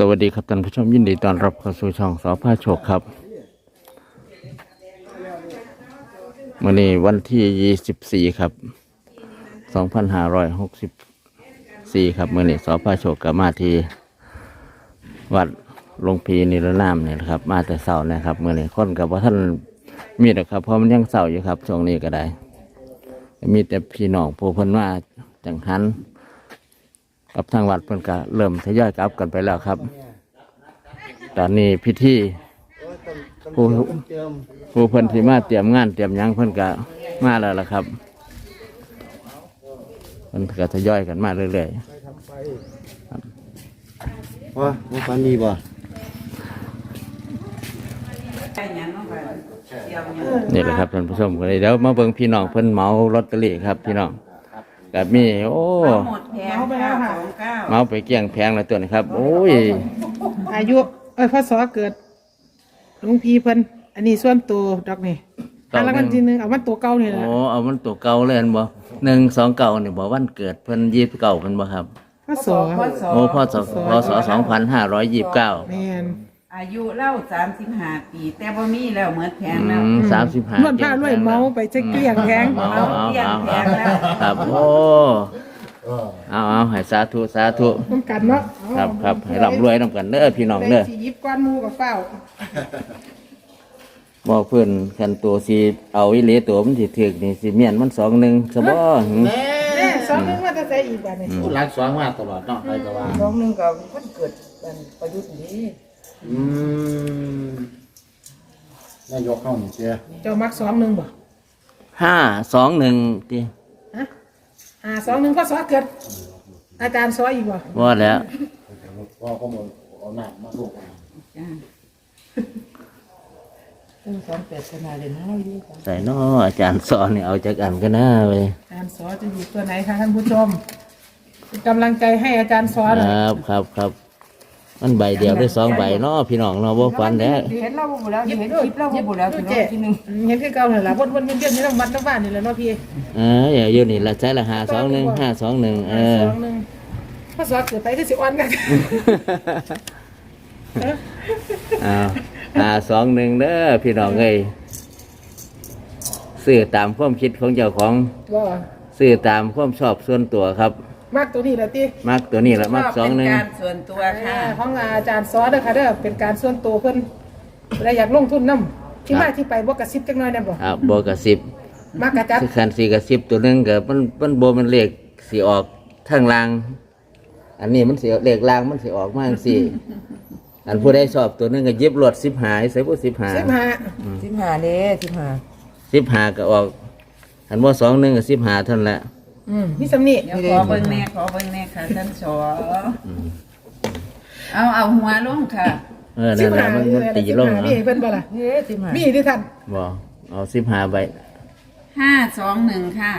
สวัสดีครับท่านผู้ชมยินดีต้อนรับเข้าสู่ช่องสอพาโชคครับวันนี้วันที่24ครับ2564ครับมื่อนี้สอพาโชคกับมาที่วัดหลวงพีนิรนามเนี่ยครับ มาแต่เสาร์นะครับมื่อนี้คนกับว่าท่านมีนะครับเพราะมันยังเสาร์อยู่ครับช่วงนี้ก็ได้ มีแต่พี่น้องผู้เพิ่นว่าจังหัน กับทางวัดเพิ่นก็เริ่มทยอยกลับกันไปแล้วครับ ตอนนี้พิธีผู้ผู้เพิ่นที่มาเตรียมงานเตรียมหยังเพิ่นก็มาแล้วล่ะครับเพิ่นก็ทยอยกันมาเรื่อยว่าว่าฟันดีบ่ๆนี่แหละครับท่านผู้ชมก็เลยเดี๋ยวมาเบิ่งพี่น้องเพิ่นเหมาลอตเตอรี่ครับพี่น้อง กับมี โอ้หมดแพงเก้าสองเก้าเหมาไปเกลี้ยงแพงแล้วตัวนี้ครับ โอ้ยอายุ เอ้ยพศเกิดหลวงพี่เพิ่นอันนี้ส่วนตัวดอกนี่ดอกหนึ่งอันละกันทีหนึงเอามันตัวเก่านี่แหละโอ้เอามันตัวเก่าเลยอันบ่หนึ่งสองเก่านี่บ่วันเกิดเพิ่นยี่สิบเก้าเพิ่นบ่ครับพศพศโอ้พศพศสองพันห้าร้อยยี่สิบเก้าแม่น อายุเล่าสามสิบห้าปี แต่บ่มีแล้วเหมือนแพงแล้ว สามสิบห้านวดผ้ารวยเมาไปเจ๊เกลี้ยงแพงเอาเอาเอาเกลี้ยงเอาแพงแล้วครับโอ้เอาเอาให้สาธุสาธุน้ำกันเนาะครับครับให้ร่ำรวยน้ำกันเด้อพี่น้องได้เด้อสิหยิบก้อนหมูกับเฝ้าบอกเพื่อนคันตัวสีเอาอีเหลตัวมันสิถึกนี่สิเมียนมันสองหนึ่งสบอหึแม่สองนึงว่าจะใส่อีกบัดนี้รักสองมาตลอดเนาะใครก็ว่าสองหนึ่งก็วันเกิดวันประยุทธ์นี้ อืมนายกเข้านี่เจ้เจ้ามักสองหนึงบ่ห้าสองหนึ่งติฮะอ่าสองหนึงพศเกิด อาจารย์สออีกบ่ว่าแล้วว่าก็หมดเอาหน้ามาลูกจ้าใส่น้ออาจารย์สอนนี่เอาจากอันก็น่าไปอาจารย์สอจะอยู่ตัวไหนคะท่านผู้ชมเป็นกำลังใจให้อาจารย์สอคหน่อย รับครับครับ มันใบเดียวได้สองใบเนาะพี่น้องเนาะบ่ฟันแล้วเห็นเราบ่แล้วเห็นคลิปเราบ่แล้วถึงเจ๊ที่หนึ่งเห็นคือเก่าเหรอล่ะวนวนๆเวียนๆนี่ต้องวัดต้องบ้านนี่แหละเนาะพี่เอออย่าอยู่นี่ละใช้ละห้าสองหนึ่งห้าสองหนึ่งเออสองหนึ่งพศเกิดไปคือสิอ่อนกันอ้าวห้าสองหนึ่งเด้อพี่น้องเอ้ยซื้อตามความคิดของเจ้าของบ่ซื้อตามความชอบส่วนตัวครับ มากตัวนี้แหละติมักตัวนี้ละมักสองหนึ่ง เป็นการส่วนตัวค่ะของอาจารย์ซอเด้อค่ะเด้อเป็นการส่วนตัวเพิ่นแล้วอยากลงทุนนํที่มาที่ไปบ่กระซิบจักหน่อยได้บ่ครับบวกกับสิบมากระจัดคือคันสี่กับสิบตัวหนึงกับมันมันโบมันเลขสีออกทางล่าง อันนี้มันสีเลขล่างมันสีออกมาสี่ อันผู้ได้ชอบตัวหนึงก็เย็บรวดสิบหายใส่พวกสิบหาสิบห้าสิบห้าเด้สิบห้าสิบหาก็ออก อันว่าสองหนึ่งกับสิบหาเท่านั้นแหละ อืมมีสำนีเดี๋ยวขอเบิ่งแน่ขอเบิ่งแน่ค่ะท่านสอเอาเอาหัวลงค่ะเออสินั่บนแหละห้ามันนี่มันแหละตีสิบลงห้าเนาะนี่เพิ่นบ่ล่ะเฮ้สิบห้ามีที่ท่านบ่เอาสิบหาใบห้าสองหนึ่งค่ะ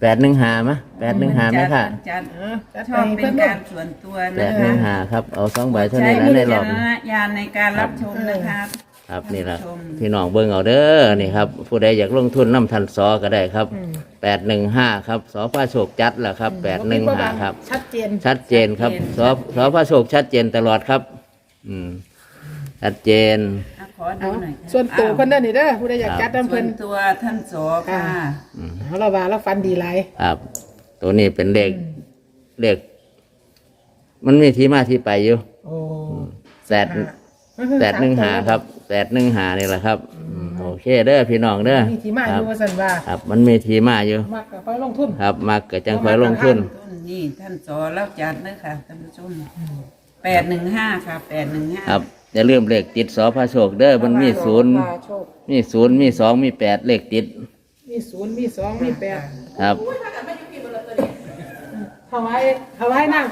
แปดหนึ่งหาไหมแปดหนึ่งหาไหมค่ะจัดเออจัดชไปอบเป็เพิ่นนการส่วนตัวแปนะดหนึ่คะงหาครับ เอาสองใบเท่าใช้นี้นะวิในรจาอบรณญาณในการรับชมนะคะ ครับนี่แหละชมพี่น้องเบิ่งเอาเด้อนี่ครับ ผู้ใดอยากลงทุนน้ำทันซอก็ได้ครับแปดหนึ่งห้าครับสอพระโชคจัดแหละครับแปดหนึ่งห้าครับ ชัดเจนชัดเจนครับสอสอพระโชคชัดเจนตลอดครับ อืมชัดเจนอะขอดูหน่อยค่ะส่วนตัวเพิ่นเด้อนี่เด้อผู้ใดอยากจัดนํส่วเพิ่นนตัวท่านสอค่ะเอาเราว่าเราฟันดีหลายครับ ตัวนี้เป็นเลขเลขมันมีที่มาที่ไปอยู่โอ้แปดแปดหนึ่งหาครับ แปดหนึ่งหานี่แหละครับอืมโอเคเด้อพี่น้องเด้อมีที่มาคอรับยู่ว่าซั่นว่าครับ มันมีที่มาอยู่ มากก็ไปลงทุน ครับมักก็จังคอยลงทุน ต้นนี่ท่านสอรับจัดเลยค่ะท่านผู้ชมแปดหนึ่งห้าค่ะแปดหนึ่งห้าครับอย่าลืมเลขติดสอพระโชคเด้อมันมีศูนย์มีศูนย์มีสองมีแปดเลขติดมีศูนย์มีสองมีแปดครับ ถวายถวายนั่ง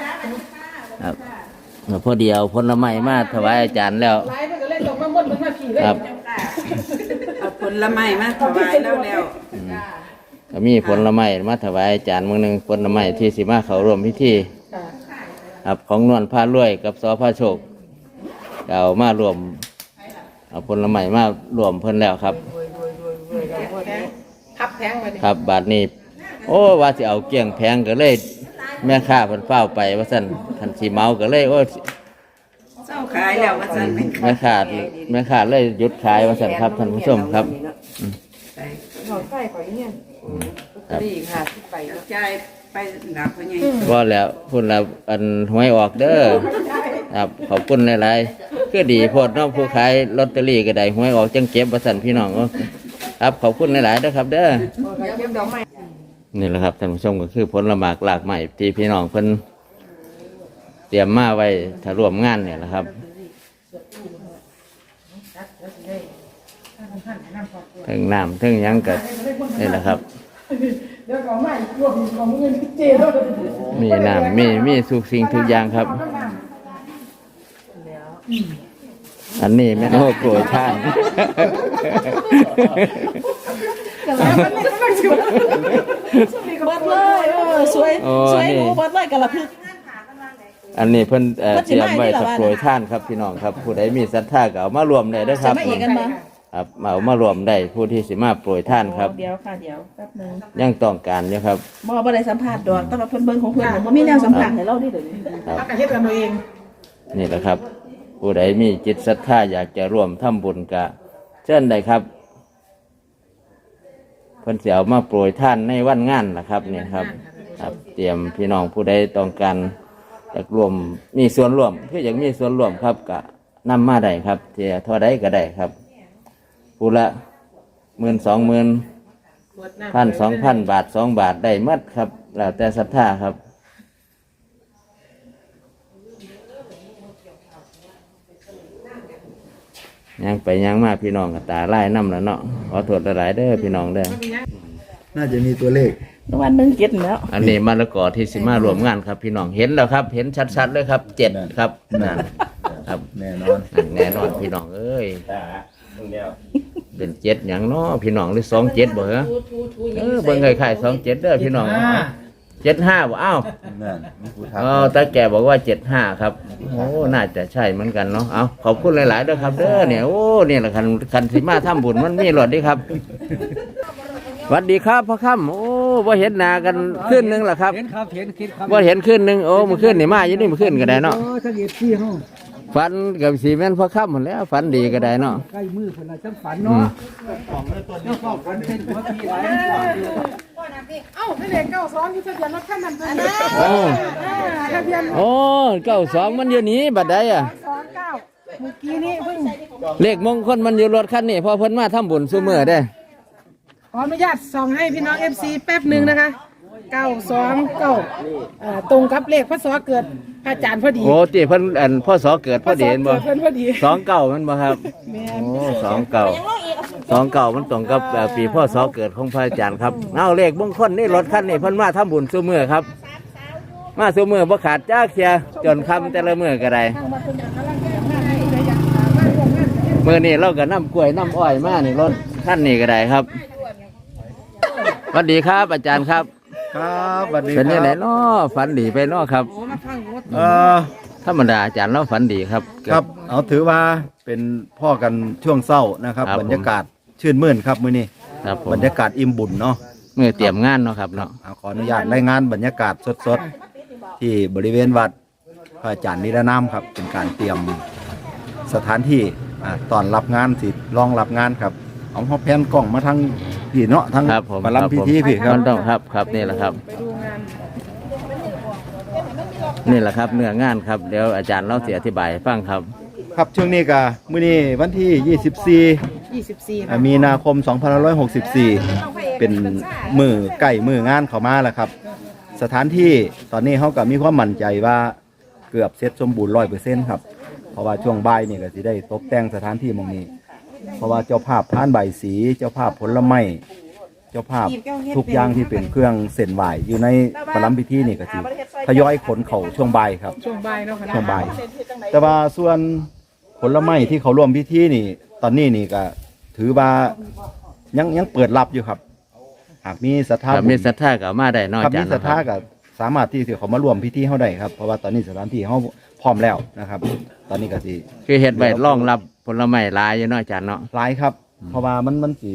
ครับพอเดียวผลไม้มาถวายอาจารย์แล้วหลาย ครับเอาผลไม้มาถวายแล้วแล้วก็มีผลไม้มาถวายอาจารย์มือหนึ่งผลไม้ที่สิมาเขาร่วมพิธีค่ะครับของนวลผ้ารวยกับสอพระโชคก็เอามารวมเอาผลไม้มารวมเพิ่นแล้วครับแพงพับแพงไปนี่ครับบาทนี้ โอ้ว่าสิเอาเกี่ยงแพงก็เลย แม่ค้าเพิ่นเฝ้าวไปว่าซั่นคันสิเมาก็เลยโอ้เศร้า ขายแล้วว่าซั่นแม่ขาดแม่ขาดเลยหยุดขายว่าสันครับท่านผู้ชมครับใส่เขาใส่ข่อยเนี่ยครับดีค่ะที่ไปเอาใจายไปหลับไปไงก็แล้วพุ่นละอันหวยออกเด้อครับขอบคุณหลายๆคือดีโพดเน้องผู้ขายลอตเตอรี่ก็ได้หวยออกจังเก็บว่าสันพี่น้องเอ้อครับขอบคุณหลายๆเด้อครับ เด้อเก็บดอกไม้นี่แหละครับท่านผู้ชมก็คือผลหมากหลากใหม่ที่พี่น้องเพิ่นเตรียมมาไว้ถ้ารวมงานเนี่ยแหละครับ ถึงน้ำถึงหยังก็นี่แหละครับ เดี๋ยวของใหม่รวมของเงินเจแล้วมีน้ำมีมีทุกสิ่งทุกอย่างครับ อันนี้แม่นโอ้โกรธท่านเบิดเลยเออสวยโอ้สวยนี่หนูเบิดเลยกะละพึก อันนี้เพิ่นเอ่อเพิ่นเตสิรียมมาไว้ให้ที่สักละโปรยท่านครับพี่น้องครับ ผู้ใดมีศรัทธาก็เอามารวมได้เด้อคจะรับมาอีกกันมา ครับเอามารวมได้ผู้ที่สิมาโปรยท่านครับ เดี๋ยวค่ะเดี๋ยวแป๊บหนึงยังต้องการอยู่ครับบ่บ่ได้สัมภาษณ์ดอกแต่ว่าเพิ่นเบิ่งของเพิ่นบ่มีแนวสัมภาษณ์ให้เราดิเดี๋ยวนี้ครับแล้วก็เฮ็ดกันเอาเองนี่แหละครับ ผู้ใดมีจิตศรัทธาอยากจะร่วมทำบุญกะเชิญได้ครับเพิ่นสิเอามาโปรยท่านในวันงานนะครับเนี่ยครับ ครับเตรียมพี่น้องผู้ใดต้องการอยากรวมมีส่วนร่วมคืออยากมีส่วนร่วมครับกะนำมาได้ครับเทียเท่าใดก็ได้ครับ ผู้ละหมื่นสองหมื่นพันสองพันบาทสองบาทได้หมัดครับ แล้วแต่ศรัทธาครับยังไปยังมาพี่น้องกับตาไล่น้ำแล้วเนาะขอโทษหลายๆเด้อพี่น้องเด้อน่าจะมีตัวเลขวันหนึงเก็ดแล้ว อันนี้มะละกอที่สิมารวมงานครับ พี่น้องเห็นแล้วครับ เห็นชัดๆเลยครับเจ็ดครับนั่นครับแน่นอนนั่นแน่นอนพี่น้องเอ้ยเป็นเจ็ดอย่างเนาะพี่น้องหรือสองเจ็ดบ่เหรอเออเบิ่งไข่ๆสองเจ็ดเด้อพี่น้องเจ็ดห้าบ่อ้าวนั่นมีผู้ทักอ๋อตาแกบอกว่าเจ็ดห้าครับโอ้น่าจะใช่เหมือนกันเนาะเอาขอบคุณหลายๆเด้อครับ เด้อเนี่ยโอ้เนี่ยแหละคันคันสิมาทำบุญมันมีหลอดดีครับสวัสดีครับพ่อค่ำโอ้ว่าเห็นหน้ากันขึ้นหนึงล่ะครับเห็นครับเห็นคิดครับว่าเห็นขึ้นหนึงโอ้มันขึ้นนี่มาอยู่นี่มันขึ้นก็ได้เนาะ โอ้ถ้าเกิดที่ห้องฝันกับสีแม่นพ่อค่ำหมดแล้วฝันดีก็ได้เนาะใกล้มือคนละจังฝันอืเนาะมเจ้าของฝันเป็นหัวพี่หลายฝันอยู่เอ้าไม่เลขเก้าสองที่ทะเบียนรถคันนั้นตัวนี้โอ้ทะเบียนโอ้เก้าสองมันอยู่นี้บัดใดอะสองเก้าเมื่อกี้นี้เพิ่งเลขมงคลมันอยู่รถคันนี้พอเพิ่นมาทำบุญซุมื้อได้ขออนุญาตส่องให้พี่น้องเอฟซีแป๊บหนึ่งนะคะเก้าสองเก้าอ่าตรงกับเลขพศเกิด พระอาจารย์พอดีโอ้ติเพิ่นอันพ่อสอเกิดพอดีเห็นบ่พศเกิดเพิ่นพอดีสองเก้ามันบ่ครับแม่นโอ้สองเก่าสองเก่ามันตรงกับเอ่อปีพ่อสอเกิดของพระอาจารย์ครับเอาเลขมงคลนี่รถคันนี่เพิ่นมาทำบุญซุมื้อครับ มาซุมื้อบ่ขาดจ้าเคียจนคำแต่ละมื้อก็ได้มื้อนี้เราก็นำกล้วยนำอ้อยมานี่รถคันนี้ก็ได้ครับสวัสดีครับอาจารย์ครับ ครับสวัสดีเป็นยังไงครับเนาะฝันดีไปเนาะครับเอ่อธรรมดาอาจารย์เราฝันดีครับ ครับ เอาถือว่าเป็นพ่อกันช่วงเศร้านะครับ ครับบรรยากาศชื่นมื่นครับมื้อนี้ครับผมบรรยากาศอิ่มบุญเนาะมื้อเตรียมงานเนาะครับเนาะเอาขออนุญาตรายงานบรรยากาศสดๆ ที่บริเวณวัดพระอาจารย์นิรนามครับ เป็นการเตรียมสถานที่อ่าตอนรับงานสิรองรับงานครับเอาเขาแพนกล้องมาทาง พี่เนาะทางครับผมมารับพิธีพี่ครัมับนต้องครับครับนี่แหละครับ ไปดูงานนี่แหละครับเนื้องานครับเดี๋ยวอาจารย์เราเสียอธิบายให้ฟังครับ ครับช่วงนี้ก็มื้อนี้วันที่ 24ยี่สิบสี่อ่ามีนาคม 2564 เป็นมือใกล้มืองานเข้ามาแล้วครับ สถานที่ตอนนี้เขาก็มีความมั่นใจว่าเกือบเสร็จสมบูรณ์ร้อยเปอร์เซ็นต์ครับเพราะว่าช่วงบ่ายนี่ก็สิได้ตกแต่งสถานที่หมองนี้ เพราะว่าเจ้าภาพพานใบายสี เจ้าภาพผลไม้เจ้าภาพทุกอย่างที่เป็นเครื่องเส้นไหวอยู่ในประลัมพิธีนี่ก็สิทยอยขนเขาช่วงบ่ายครับช่วงบ่ายเนาะค่ะช่วงบ่ายแต่ว่าส่วนผลไม้ที่เขาร่วมพิธีนี่ ตอนนี้นี่ก็ถือว่ายังยังเปิดรับอยู่ครับ หากมีศรัทธาถ้ามีศรัทธาก็เอามาได้เนอกครับจามีรย์ศรัทธาก็สามารถที่จะเขามาร่วมพิธีเขาได้ครับเพราะว่าตอนนี้สถานที่เขาพร้อมแล้วนะครับ ตอนนี้ก็สิคือเฮ็ดไว้รองรับ ผลไม้หลายอยู่เนอกจารย์เนาะ หลายครับเพราะว่ามันมันสิ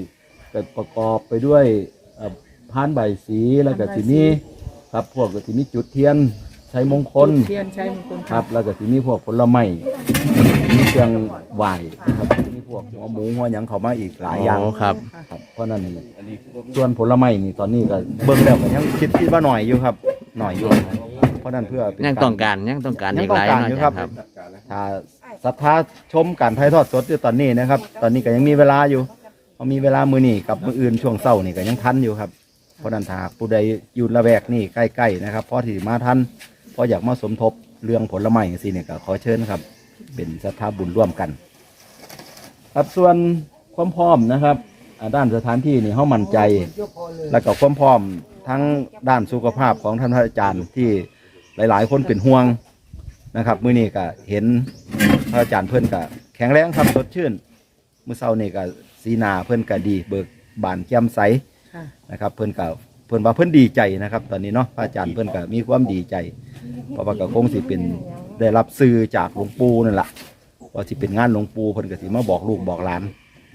เกิดประกอบไปด้วยเอ่อพานใบสีแล้วก็สิมีครับพวกก็สิมีจุดเทียนใช้มงคลเทียนชัยมงคลครับ แล้วก็สิมีพวกผลไม้มีเครื่องไหวนะครับมีพวกหัวหมูหัวหยังเขามาอีกหลายอย่าง อ๋อครับ ครับเพราะนั้นส่วนผลไม้นี่ตอนนี้ก็เบิ่งแล้วก็ยังคิดคิดว่าหน่อยอยู่ครับ หน่อยอยู่ เพราะนั้นเพื่อเป็นยังต้องการยังต้องการยัอีงกต้อหลางยการเนาะอยู่อาคจารัรบย์ครับ ถ้า ศรัทธาชมการถ่ายทอดสดอยู่ตอนนี้นะครับ ตอนนี้ก็ยังมีเวลาอยู่พอมีเวลามือนี่กับมืออื่นช่วงเช้านี่ก็ยังทันอยู่ครับเพราะนั้นถ้าหากผู้ใดอยู่ละแวกนี่ใกล้ๆนะครับพอที่มาทันพออยากมาสมทบเรื่องผลไม้สิเนี่ยก็ขอเชิญครับ เป็นศรัทธาบุญร่วมกัน ครับส่วนความพร้อมนะครับอ่าด้านสถานที่นี่เขามั่นใจ แล้วก็ความพร้อมทั้งด้านสุขภาพของท่านพระอาจารย์ที่หลาย ๆ คนเป็นห่วงนะครับ มื้อนี้ก็เห็นพ ระอาจารย์เพื่อนก็แข็งแรงครับสดชื่นมื้อเช้านี่ก็สีหนาเพื่อนก็ดี เบิกบานแจ่มใสค่ะ นะครับ เพื่อนก็เพื่อนว่าเพื่อนดีใจนะครับ ตอนนี้เนาะพระอาจารย์เพื่อนก็มีความดีใจ เพราะว่าก็คงสิเป็นได้รับสื่อจากหลวงปู่นั่นแหละว่าสิเป็นงานหลวงปู่เพิ่นก็สิมาบอกลูกบอกหลาน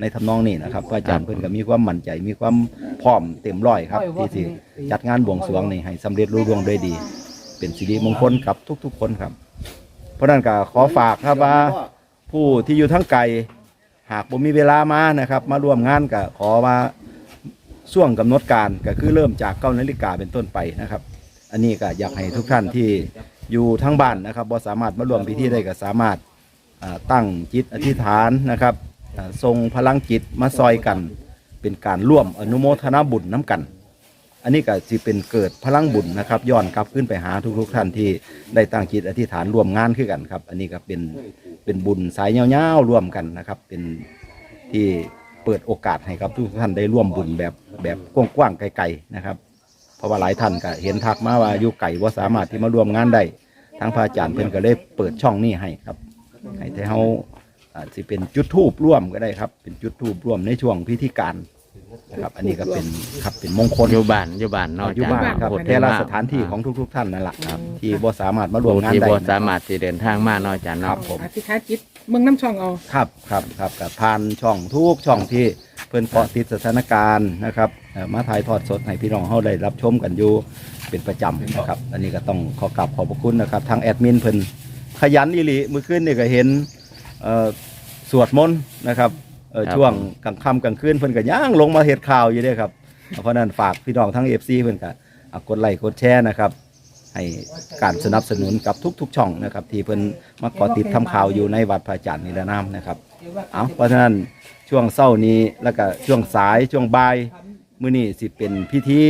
ในทำนองนี้นะครับพระอาจารย์เพิ่นก็มีความมั่นใจมีความพร้อมเต็มร้อยครับที่สิจัดงานบวงสรวงนี่ให้สำเร็จรุ่งเรืองด้วยดี เป็นสิริมงคลกับทุก ๆ คนครับ เพราะนั้นก็ขอฝากครับว่าผู้ที่อยู่ทั้งไกลหากบ่มีเวลามานะครับ มาร่วมงานก็ขอว่าช่วงกำหนดการก็คือเริ่มจากเก้านาฬิกาเป็นต้นไปนะครับ อันนี้ก็อยากให้ทุกท่านที่อยู่ทั้งบ้านนะครับบ่สามารถมาร่วมพิธีได้ก็สามารถอ่าตั้งจิตอธิษฐานนะครับอ่าทรงพลังจิตมาซอยกัน เป็นการร่วมอนุโมทนาบุญน้ำกัน อันนี้ก็สิเป็นเกิดพลังบุญนะครับย้อนกลับขึ้นไปหาทุกๆท่านที่ได้ตั้งจิตอธิษฐานร่วมงานขึ้นกันครับ อันนี้ก็เป็นเป็นบุญสายยาๆร่วมกันนะครับ เป็นที่เปิดโอกาสให้ครับทุกท่านได้ร่วมบุญแบบแบบกว้างๆไกลๆนะครับ เพราะว่าหลายท่านก็เห็นทักมาว่าอยู่ไก่ว่าสามารถที่มาร่วมงานได้ทางพระอาจารย์เพิ่นก็เลยเปิดช่องนี้ให้ครับให้ที่เฮาอาจสิเป็นจุดทูบร่วมก็ได้ครับ เป็นจุดทูบร่วมในช่วงพิธีการ นะครับ อันนี้ก็เป็นครับเป็นมงคลอยู่บ้านอยู่บ้านเนาะอยู่บ้านจรครับพูดแต่ละมกสถานที่ของทุก ๆ ท่านนั่นแหละครับ ที่บ่สามารถมาร่วมผู้งานที่ได้บ่นะสามารถที่เดินทางมาเนาะอาจารย์ครัเนาะบผมอธิษฐานจิตเมืองน้ำช่องเอา ครับครับครับกับผ่านช่องทุกช่องที่เพิ่นเกาะติดสถานการณ์นะครับเอ่อมาถ่ายทอดสดให้พี่น้องเฮาได้รับชมกันอยู่เป็นประจำนะครับ อันนี้ก็ต้องขอกราบขอบพระคุณนะครับทางแอดมินเพิ่นขยันอีหลีมื้อคืนนี่ก็เห็นเอ่อสวดมนต์นะครับ เอ่อช่วงกลางค่ำกลางคืนเพิ่นก็ย่างลงมาเฮ็ดข่าวอยู่เด้ครับเพราะฉะนั้นฝากพี่น้องทั้ง FC เพิ่นก็อะกดไลค์กดแชร์นะครับ ให้การสนับสนุนกับทุก ๆ ช่องนะครับที่เพิ่นมาขอติดทำข่าวอยู่ในวัดพระอาจารย์นิรนามนะครับ เอาเพราะฉะนั้นช่วงเศร้านี้แล้วก็ช่วงสายช่วงบ่ายมื้อนี้สิเป็นพิธี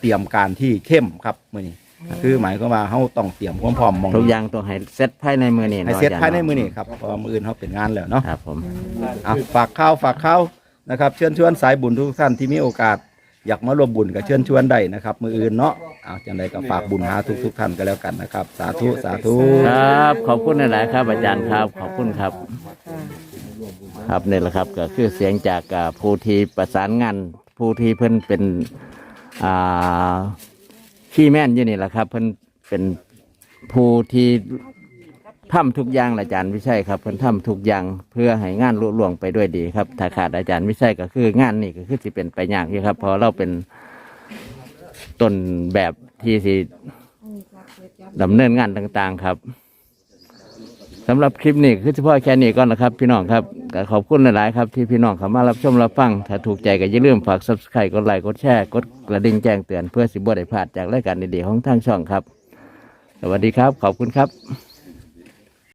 เตรียมการที่เข้มครับมื้อนี้ คือหมายความว่าเฮาต้องเตรียมความพร้อมมองทุกอย่างต้องให้เสร็จภายในมือนี้ให้เนาะเสร็จอจรภายในมื้อนี้ครับเพราะว่ามื้ออื่นเฮาเป็นงานแล้วเนาะครับผมอะฝากข้าวฝากข้าวนะครับ เชิญชวนสายบุญทุกท่านที่มีโอกาส อยากมาร่วมบุญก็เชิญชวนได้นะครับ มืออื่นเนาะเอาจังใดก็ฝากบุญหาทุกทุกๆท่านก็แล้วกันนะครับ สาธุสาธุครับ ขอบคุณหลายๆครับอาจารย์ครับ ขอบคุณครับ ครับนี่แหละครับก็คือเสียงจากอ่าผู้ที่ประสานงานผู้ที่เพิ่นเป็นอ่า ขี้แม่นอยู่นี่แหละครับ เพิ่นเป็นผู้ที่ทำทุกอย่างอาจารย์วิชัยครับเพิ่นทำทุกอย่างเพื่อให้งานลุล่วงไปด้วยดีครับ ถ้าขาดอาจารย์วิชัยก็คืองานนี่ก็คือสิเป็นไปยากอยู่ครับเพราะเราเป็นต้นแบบที่สิดำเนินงานต่างๆครับ สำหรับคลิปนี้คือเฉพาะแค่นี้ก่อนนะครับ พี่น้องครับก็ขอบคุณหลาย ๆ ครับที่พี่น้องเข้ามารับชมรับฟัง ถ้าถูกใจก็อย่าลืมฝาก subscribe กดไลค์กดแชร์กดกระดิ่งแจ้งเตือนเพื่อสิบ่ได้พลาดจากรายการดี ๆ ของทางช่องครับ สวัสดีครับ ขอบคุณครับ